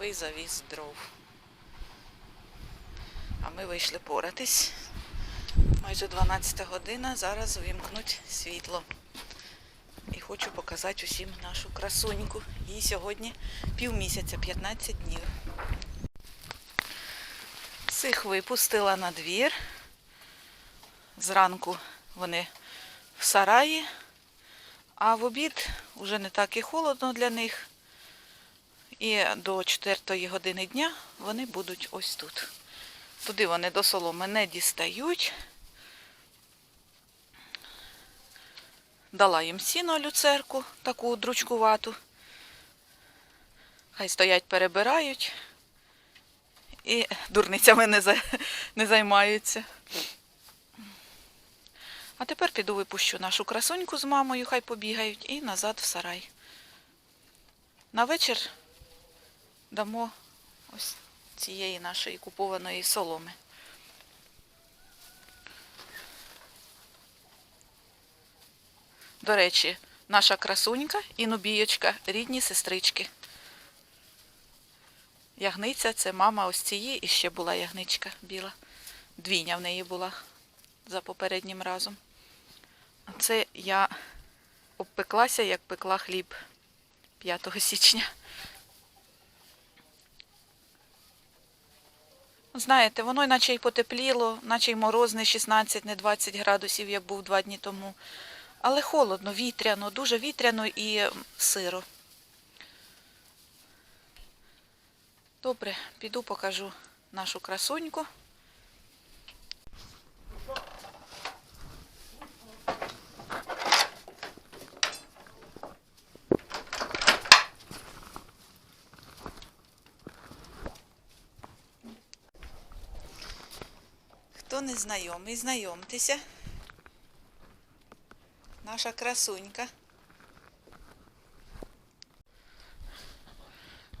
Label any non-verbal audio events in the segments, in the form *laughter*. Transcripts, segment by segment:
новий завіз дров. А ми вийшли поратись. Майже 12 година, зараз вимкнуть світло. І хочу показати усім нашу красуньку. Їй сьогодні півмісяця, 15 днів. Цих випустила на двір. Зранку вони в сараї, а в обід вже не так і холодно для них. І до 4 години дня вони будуть ось тут. Туди вони до соломи не дістають. Дала їм сіно люцерку, таку дручкувату. Хай стоять, перебирають і дурницями не, за, не займаються. А тепер піду випущу нашу красуньку з мамою, хай побігають, і назад в сарай. На вечір дамо ось цієї нашої купованої соломи. До речі, наша красунька і нубієчка рідні сестрички. Ягниця це мама ось цієї, і ще була ягничка біла. Двійня в неї була за попереднім разом. Це я обпеклася, як пекла хліб 5 січня. Знаєте, воно наче й потепліло, наче й мороз не 16, не 20 градусів, як був два дні тому. Але холодно, вітряно, дуже вітряно і сиро. Добре, піду покажу нашу красуньку. Хто не знайомий, знайомтеся. Наша красунька.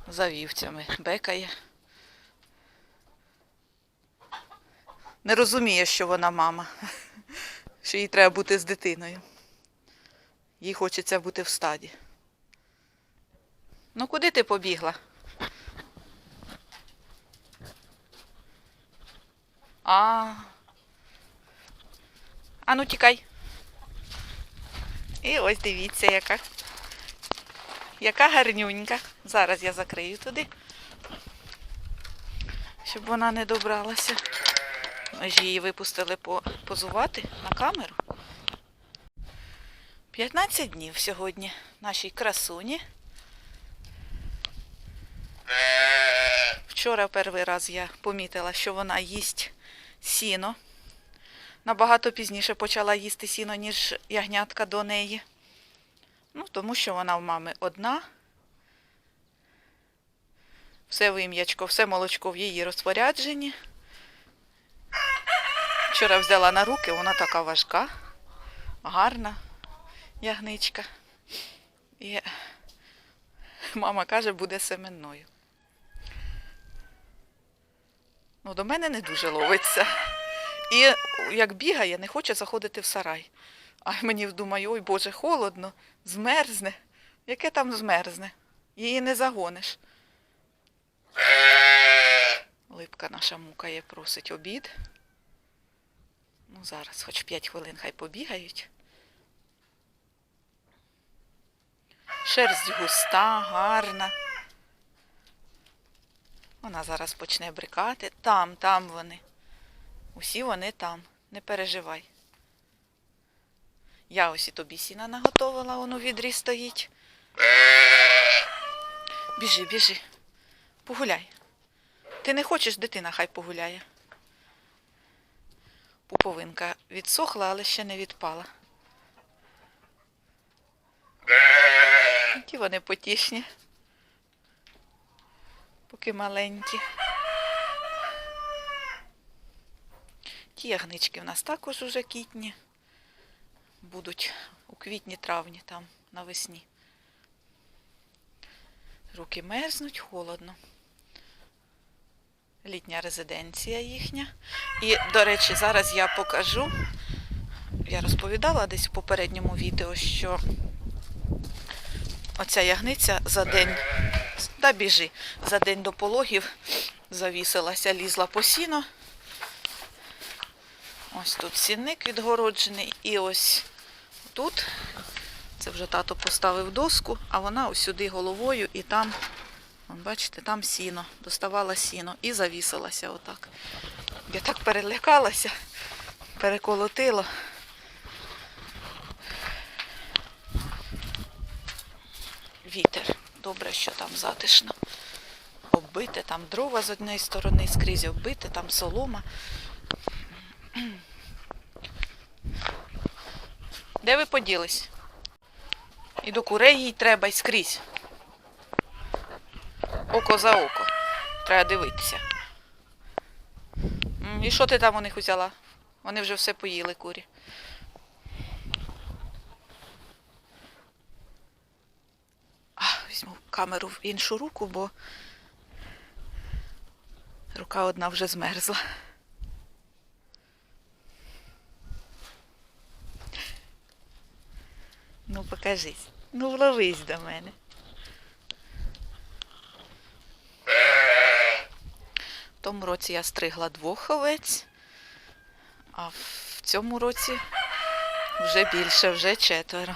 За вівцями бекає. Не розуміє, що вона мама, що їй треба бути з дитиною. Їй хочеться бути в стаді. Ну, куди ти побігла? А. А ну тікай. І ось дивіться, яка. Яка гарнюнька. Зараз я закрию туди, щоб вона не добралася. Ж її випустили позувати на камеру. 15 днів сьогодні нашій красуні. Вчора перший раз я помітила, що вона їсть сіно. Набагато пізніше почала їсти сіно, ніж ягнятка до неї. Ну, тому що вона в мами одна. Все вим'ячко, все молочко в її розпорядженні. Вчора взяла на руки, вона така важка, гарна ягничка. І мама каже, буде семенною. Ну, до мене не дуже ловиться. І як бігає, не хоче заходити в сарай. А мені думаю, ой Боже, холодно, змерзне. Яке там змерзне? Її не загониш. Липка наша мукає, просить обід. Ну, зараз, хоч 5 хвилин хай побігають. Шерсть густа, гарна. Вона зараз почне брикати. Там, там вони. Усі вони там. Не переживай. Я ось і тобі сіна наготовила, воно відрі стоїть. Біжи, біжи. Погуляй. Ти не хочеш, дитина хай погуляє. Пуповинка відсохла, але ще не відпала. Які вони потішні. Поки маленькі. Ті ягнички в нас також уже кітні. Будуть у квітні-травні там навесні. Руки мерзнуть, холодно. Літня резиденція їхня. І, до речі, зараз я покажу. Я розповідала десь в попередньому відео, що оця ягниця за день Да біжи. За день до пологів завісилася, лізла по сіно. Ось тут сінник відгороджений. І ось тут, це вже тато поставив доску, а вона ось сюди головою і там, бачите, там сіно, доставала сіно і завісилася отак. Я так перелякалася, переколотила. Вітер. Добре, що там затишно. Оббите, там дрова з однієї сторони скрізь оббите, там солома. Де ви поділись? І до курей їй треба й скрізь. Око за око. Треба дивитися. І що ти там у них взяла? Вони вже все поїли курі. А, візьму камеру в іншу руку, бо рука одна вже змерзла. Ну, покажись. Ну, вловись до мене. В тому році я стригла двох овець, а в цьому році вже більше, вже четверо.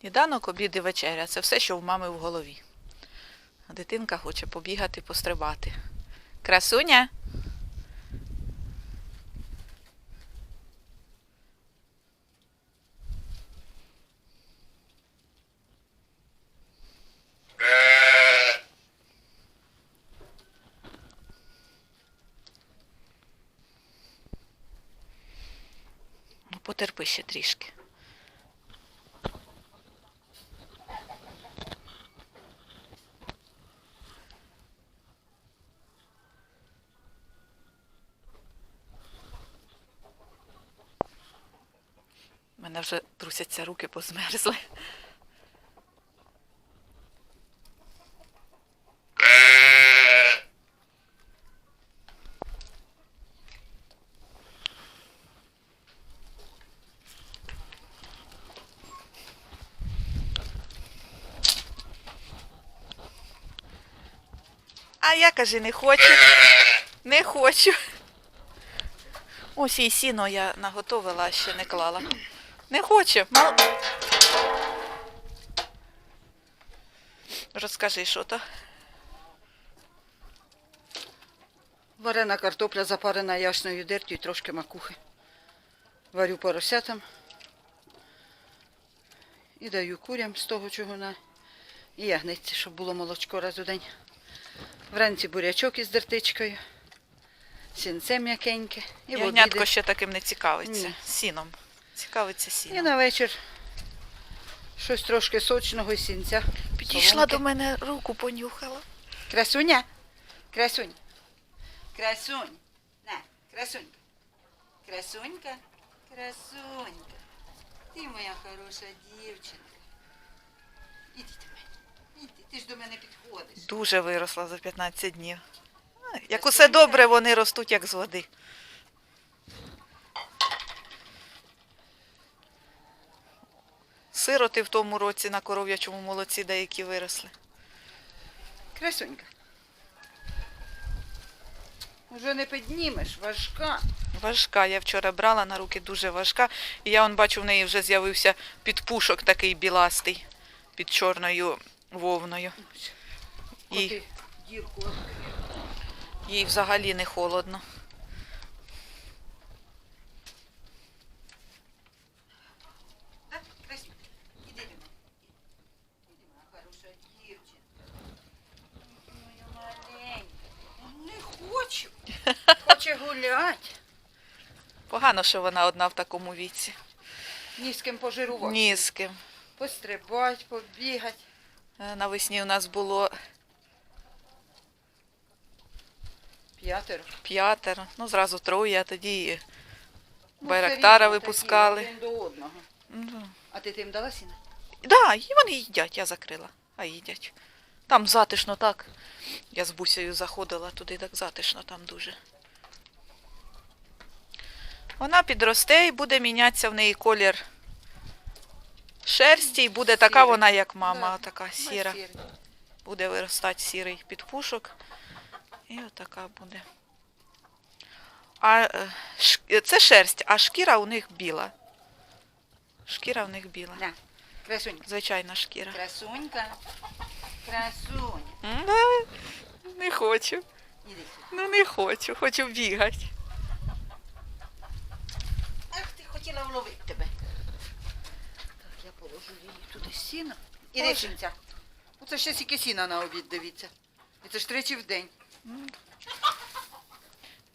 Сніданок, обід і вечеря це все, що в мами в голові. Дитинка хоче побігати, пострибати. Красуня. Ну, потерпи ще трішки. У мене вже трусяться руки, позмерзли. А я каже, не хочу. Не хочу. Ось і сіно я наготовила, ще не клала. Не хоче. Мал... Розкажи, що то. Варена картопля запарена ясною дертю і трошки макухи. Варю поросятам. І даю курям з того чого І ягниці, щоб було молочко раз у день. Вранці бурячок із дертичкою. Сінце м'якеньке. І Ягнятко ще таким не цікавиться. Ні. Сіном. Цікавиться І на вечір щось трошки сочного і сінця. Підійшла до мене, руку понюхала. Красуня. Красунь. Красунь. На, красунька. Красунька. Красунька. Ти моя хороша дівчинка. Іди до мене. Іди, ти ж до мене підходиш. Дуже виросла за 15 днів. А, Як усе добре, вони ростуть як з води. Сироти в тому році на коров'ячому молоці деякі виросли. Красунька. Уже не піднімеш, важка. Важка. Я вчора брала на руки дуже важка. І я он бачу, в неї вже з'явився підпушок такий біластий під чорною вовною. Дірку. їй взагалі не холодно. Так, красунька. Іди до мене. Іди, моя хороша дівчинка. Моя маленька. Не хочу. Хоче гуляти. Погано, що вона одна в такому віці. Ні з ким пожирувати. Ні з ким. Пострибати, побігати. Е, Навесні у нас було П'ятеро. п'ятеро, ну зразу троє, а тоді Ну, Байрактара випускали. такі, Один до одного. Ну, А ти тим дала сіна? да, і вони їдять, я закрила. а їдять. Там затишно так. Я з бусею заходила туди, так затишно там дуже. Вона підросте і буде мінятися в неї колір шерсті, і буде така Сірий. вона, як мама, Да, така сіра. Буде виростати сірий підпушок. І отака буде. А е, ш- це шерсть, а шкіра у них біла. Шкіра у них біла. На, красунька. Звичайна шкіра. Красунька. М, да, Не хочу. Іди сюди. Ну не хочу, хочу бігати. Ах, ти хотіла вловити тебе. Так, я положу її туди сіно. Іди, Боже. Шинця. Оце ще стільки сіна на обід, дивіться. І це ж тричі в день.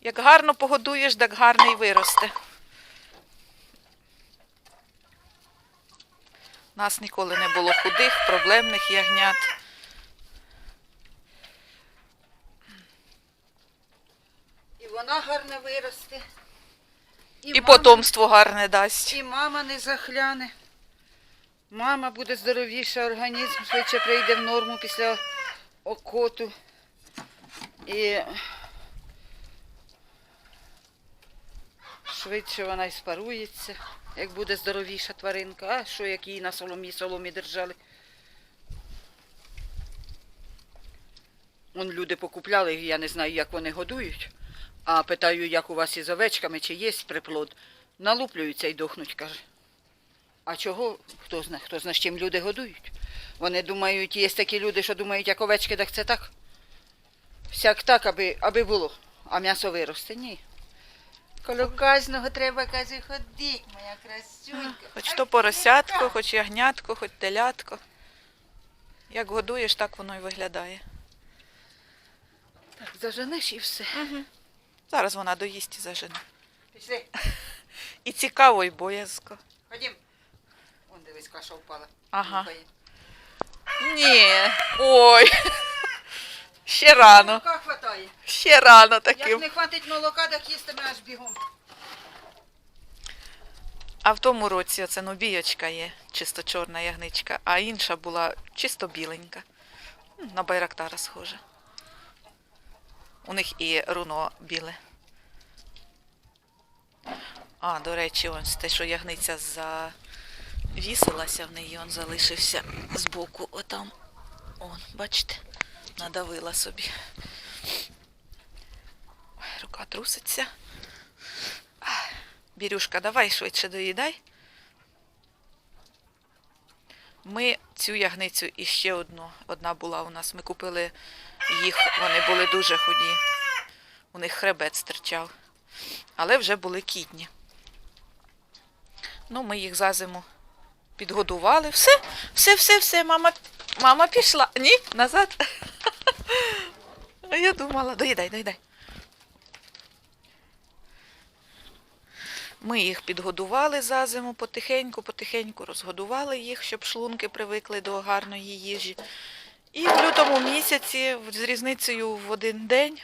Як гарно погодуєш, так гарно і виросте. Нас ніколи не було худих, проблемних ягнят. І вона гарно виросте. І мама- потомство гарне дасть. І мама не захляне. Мама буде здоровіша, організм швидше прийде в норму після окоту. І швидше вона і спарується, як буде здоровіша тваринка. А що, як її на соломі соломі держали. Вон люди покупляли, я не знаю, як вони годують. А питаю, як у вас із овечками, чи є приплод. Налуплюються і дохнуть, каже. А чого? Хто зна, хто зна, з чим люди годують? Вони думають, є такі люди, що думають, як овечки, так це так. Всяк так, аби, аби було, а м'ясо виросте. Ні. Коло кожного треба, каже, ходить, моя красунька. Хоч то поросятко, хоч ягнятко, хоч телятко. Як годуєш, так воно і виглядає. Так, заженеш і все. Зараз вона доїсть і зажене. Пішли, *laughs* І цікаво, і боязко. ходім. Вон дивись, каша впала. Ага. Нюхає. Ні. Ой. *laughs* Ще рано. Молока хватає. Ще рано Як таким. не хватить молока, так їстиме аж бігом. А в тому році оце нубійочка є, чисто чорна ягничка, а інша була чисто біленька. М, На байрактара схожа. У них і руно біле. А, до речі, ось те, що ягниця завісилася в неї, он залишився збоку отам. Он, бачите, надавила собі. Рука труситься. Бірюшка, давай швидше доїдай. Ми цю ягницю і ще одну, одна була у нас. Ми купили їх, вони були дуже худі. У них хребет стирчав. Але вже були кітні. Ну, ми їх за зиму підгодували. Все, все, все, все, мама, мама пішла. Ні, назад. *laughs* Я думала, доїдай, доїдай. Ми їх підгодували за зиму потихеньку, потихеньку розгодували їх, щоб шлунки привикли до гарної їжі. І в лютому місяці з різницею в один день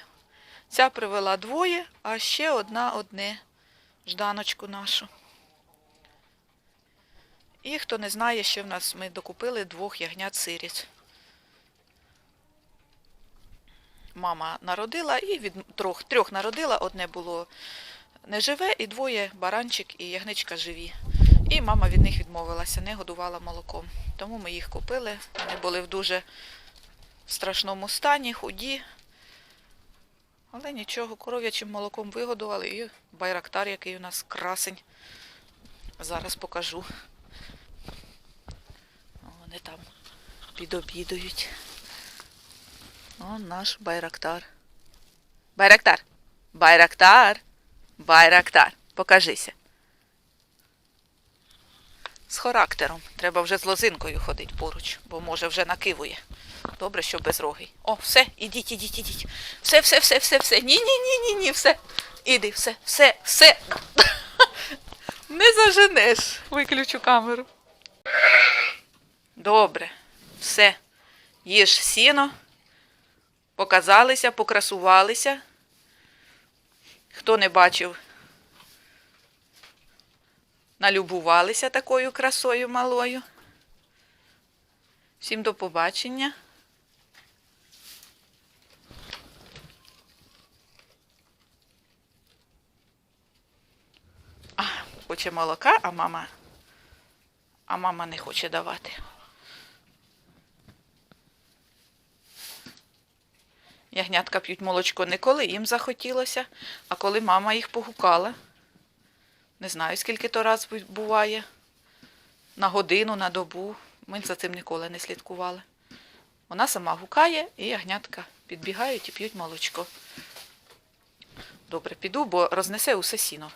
ця привела двоє, а ще одна одне жданочку нашу. І хто не знає, ще в нас ми докупили двох ягнят сиріць. Мама народила і від трьох, трьох народила, одне було не живе, і двоє баранчик і ягничка живі. І мама від них відмовилася, не годувала молоком. Тому ми їх купили. Вони були в дуже страшному стані, худі. Але нічого, коров'ячим молоком вигодували і байрактар, який у нас красень. Зараз покажу. Вони там підобідують. О, наш байрактар. Байрактар! Байрактар! Байрактар, покажися. З характером. Треба вже з лозинкою ходити поруч, бо може вже накивує. Добре, що безрогий. О, все, ідіть, ідіть, ідіть. Все, все, все, все, все. Ні, ні, ні, ні, ні, все. Іди, все, все, все. *laughs* Не заженеш. Виключу камеру. Добре. Все. Їж сіно. Показалися, покрасувалися. Хто не бачив, налюбувалися такою красою малою. Всім до побачення. А, хоче молока, а мама. А мама не хоче давати. Ягнятка п'ють молочко не коли їм захотілося, а коли мама їх погукала. Не знаю, скільки то раз буває. На годину, на добу. Ми за цим ніколи не слідкували. Вона сама гукає, і ягнятка підбігають і п'ють молочко. Добре, піду, бо рознесе усе сіно.